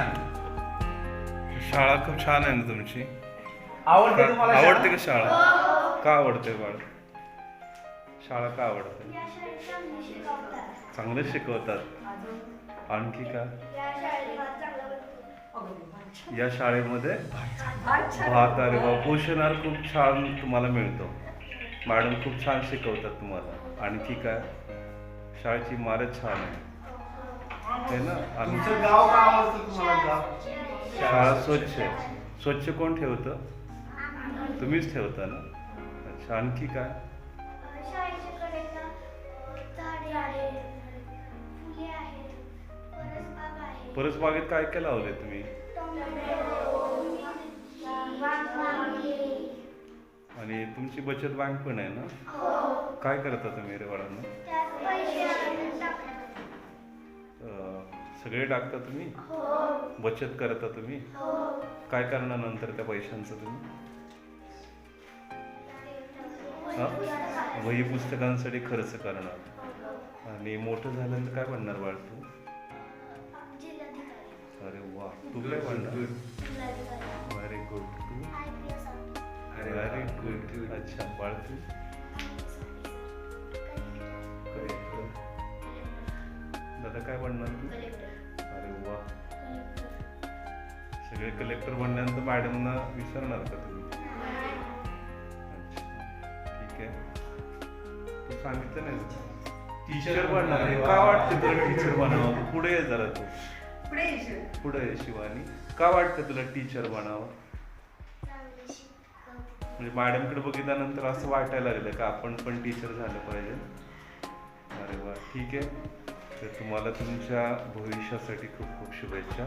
छान शाळा खूप छान आहे ना तुमची? आवडते का- तुम्हाला आवडते शाळा? का शाळा? का आवडते बाळ? शाळा का आवडते? या शाळेत चांगले शिकवतात. चांगलं शिकवतात. आणखी का? या शाळेत भात चांगला बनतो. या शाळेमध्ये भात अरे वा पोषण आहार खूप छान तुम्हाला मिळतो. मॅडम खूप छान शिकवतात तुम्हाला. आणखी काय? शाळेची इमारत छान आहे है ना? तुमचं गाव का आवडतं तुम्हाला गाव शाळा स्वच्छ आहे. स्वच्छ कोण ठेवतं? तुम्हीच ठेवता ना? अच्छा आणखी काय? शाळेच्या कडेला झाडे आहेत फुले आहेत परसबाग आहे. परसबागेत काय काय लावले तुम्ही? टोमॅटो आणि तुमची बचत बँक पण आहे ना? काय करता तुम्ही रे बाळांना त्यात पैसे आणून टाकतात अं, सगळे टाकता तुम्ही? हो. बचत करता तुम्ही? हो. काय करणार नंतर त्या पैशांचं तुम्ही? हा? वही पुस्तकांसाठी खर्च करणार. आणि मोठं झाल्यानंतर काय बनणार बाळ तू? अरे वा तू काय बनणार जिल्हाधिकारी व्हेरी गुड तू? व्हेरी गुड अच्छा बाळ तू? दादा काय बनणार तू अरे वा. सगळे कलेक्टर बनल्यानंतर मॅडमना विचारणार का तुम्ही? अच्छा ठीक आहे. तू सांगितलं नाही टीचर बनणार आहे. का वाटतं तुला टीचर बनावं पुढे ये जरा तू. पुढे ये शिवानी. का वाटतं तुला टीचर बनावं म्हणजे मॅडमकडे बघितल्यानंतर असं वाटायला लागलं का आपण पण टीचर झालं पाहिजे? अरे वा ठीक आहे. तर तुम्हाला तुमच्या भविष्यासाठी खूप खूप शुभेच्छा.